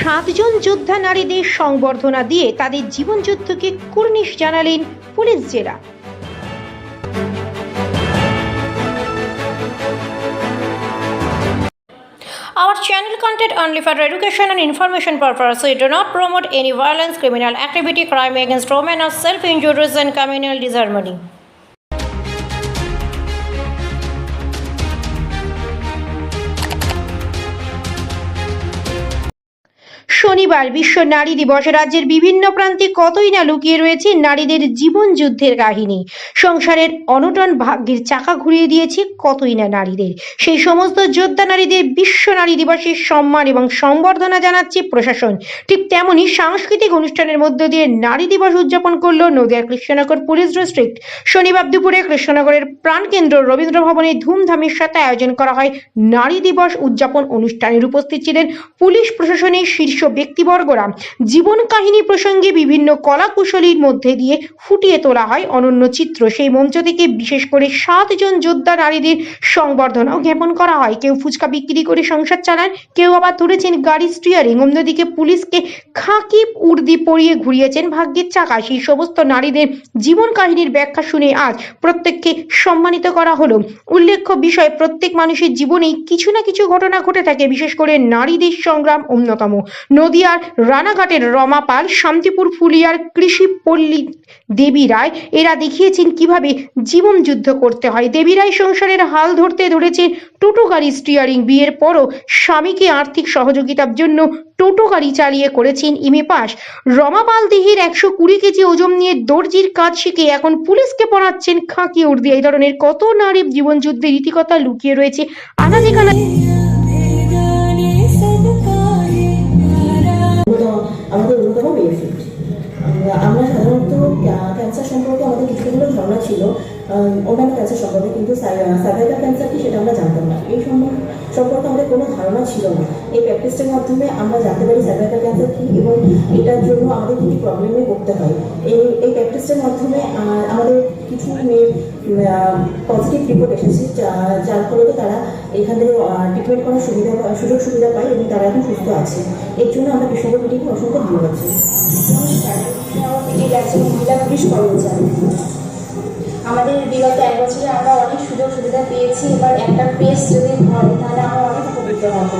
সাতজন যোদ্ধা নারীদের সংবর্ধনা দিয়ে তাদের জীবনযুদ্ধকে কুর্নিশ জানালেন পুলিশ জেলা Our channel content only for education and information purpose. We do not promote any violence, criminal activity, crime against women, or self-injuries and communal disharmony. শনিবার বিশ্ব নারী দিবস। রাজ্যের বিভিন্ন প্রান্তে কতই না লুকিয়ে রয়েছে নারীদের জীবন যুদ্ধের কাহিনী। সংসারের অনটন ভাগ্যের চাকা ঘুরিয়ে দিয়েছে কতই না নারীদের। সেই সমস্ত যোদ্ধা নারীদের বিশ্ব নারী দিবসের সম্মান এবং সম্বর্ধনা জানাচ্ছে প্রশাসন। ঠিক তেমনই সাংস্কৃতিক অনুষ্ঠানের মধ্য দিয়ে নারী দিবস উদযাপন করল নদিয়ার কৃষ্ণনগর পুলিশ ডিস্ট্রিক্ট। শনিবার দুপুরে কৃষ্ণনগরের প্রাণকেন্দ্র রবীন্দ্র ভবনে ধুমধামের সাথে আয়োজন করা হয় নারী দিবস উদযাপন অনুষ্ঠানের উপস্থিত ছিলেন পুলিশ প্রশাসনের শীর্ষ ব্যক্তিবর্গরা জীবন কাহিনী প্রসঙ্গে বিভিন্ন কলাকুশলীর মধ্যে দিয়ে ফুটিয়ে তোলা হয় অনন্য চিত্র। সেই মঞ্চ থেকে বিশেষ করে সাতজন যোদ্ধা নারীদের সংবর্ধনাও জ্ঞাপন করা হয়। কেউ ফুচকা বিক্রি করে সংসার চালান কেউ আবার ধরেছেন গাড়ি স্টিয়ারিং অন্যদিকে পুলিশকে খাকি উর্দি পরিয়ে ঘুরিয়েছেন ভাগ্যের চাকা। সেই সমস্ত নারীদের জীবন কাহিনীর ব্যাখ্যা শুনে আজ প্রত্যেককে সম্মানিত করা হলো। উল্লেখ্য বিষয়, প্রত্যেক মানুষের জীবনেই কিছু না কিছু ঘটনা ঘটে থাকে। বিশেষ করে নারীদের সংগ্রাম অন্যতম। নদিয়ার রানাঘাটের রমা পাল, শান্তিপুর ফুলিয়ার কৃষি পল্লী দেবী রায়, এরা দেখিয়েছেন কীভাবে জীবন যুদ্ধ করতে হয়। দেবী রায় সংসারের হাল ধরতে ধরেছে টোটো গাড়ি স্টিয়ারিং বিয়ের পরও স্বামীকে আর্থিক সহযোগিতার জন্য টোটো গাড়ি চালিয়ে করেছেন ইমে পাস রমাপাল দেহির একশো কুড়ি কেজি ওজন নিয়ে দর্জির কাজ শিখে এখন পুলিশকে পড়াচ্ছেন খাকি উর্দি। এই ধরনের কত নারী জীবনযুদ্ধের রীতিকথা লুকিয়ে রয়েছে। আনাজে আমাদের অন্যতম বেনিফিট আমরা সাধারণত ক্যান্সার সম্পর্কে আমাদের কিছুগুলো ধারণা ছিল। অন্যান্য ক্যান্সার সম্পর্কে, কিন্তু সার্ভাইকাল ক্যান্সার কি সেটা আমরা জানতাম না। এই সম্পর্কে কোনো ধারণা ছিল না। এই প্র্যাকটিসটার মাধ্যমে আমরা জানতে পারি সার্ভাইকাল ক্যান্সার কি এবং এটার জন্য আমাদের কী প্রবলেমে করতে হয়। এই এই প্র্যাকটিসটার মাধ্যমে আমাদের কিছু মেয়ের পজিটিভ রিপোর্ট এসেছে যার ফলে তারা এখান থেকে ট্রিটমেন্ট করার সুবিধা, সুযোগ সুবিধা পায় এবং তারা এখন সুস্থ আছে। এর জন্য আমরা কৃষক মিটিংকে অসংখ্য ধন্যবাদ। একজন মহিলা পুলিশ কর্মচারী আমাদের বিগত এক বছরে আমরা অনেক সুযোগ সুবিধা পেয়েছি, এবার একটা প্রেস যদি হয়, তাহলে আমরা অনেক উপকৃত হব।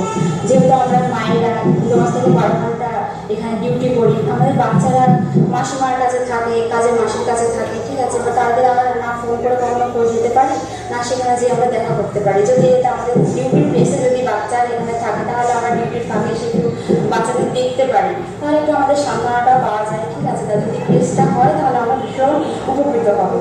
যেহেতু আমরা মায়েরা দশ থেকে বারো ঘণ্টা এখানে ডিউটি করি, আমাদের বাচ্চারা মাসিমার কাছে থাকে, কাজের মাসির কাছে থাকে, ঠিক আছে? এবার তাদের আমরা না ফোন করে কখনো খোঁজ নিতে পারি, না সেখানে যে আমরা দেখা করতে পারি। যদি এটা আমাদের ডিউটির প্লেসে যদি বাচ্চা এখানে থাকে, তাহলে আমরা ডিউটির ফাঁকে একটু বাচ্চাদের দেখতে পারি। তাহলে একটু আমাদের সামনাটা পাওয়া যায়, ঠিক আছে? তা যদি প্লেসটা হয়, তাহলে আমরা ভীষণ উপকৃত হব।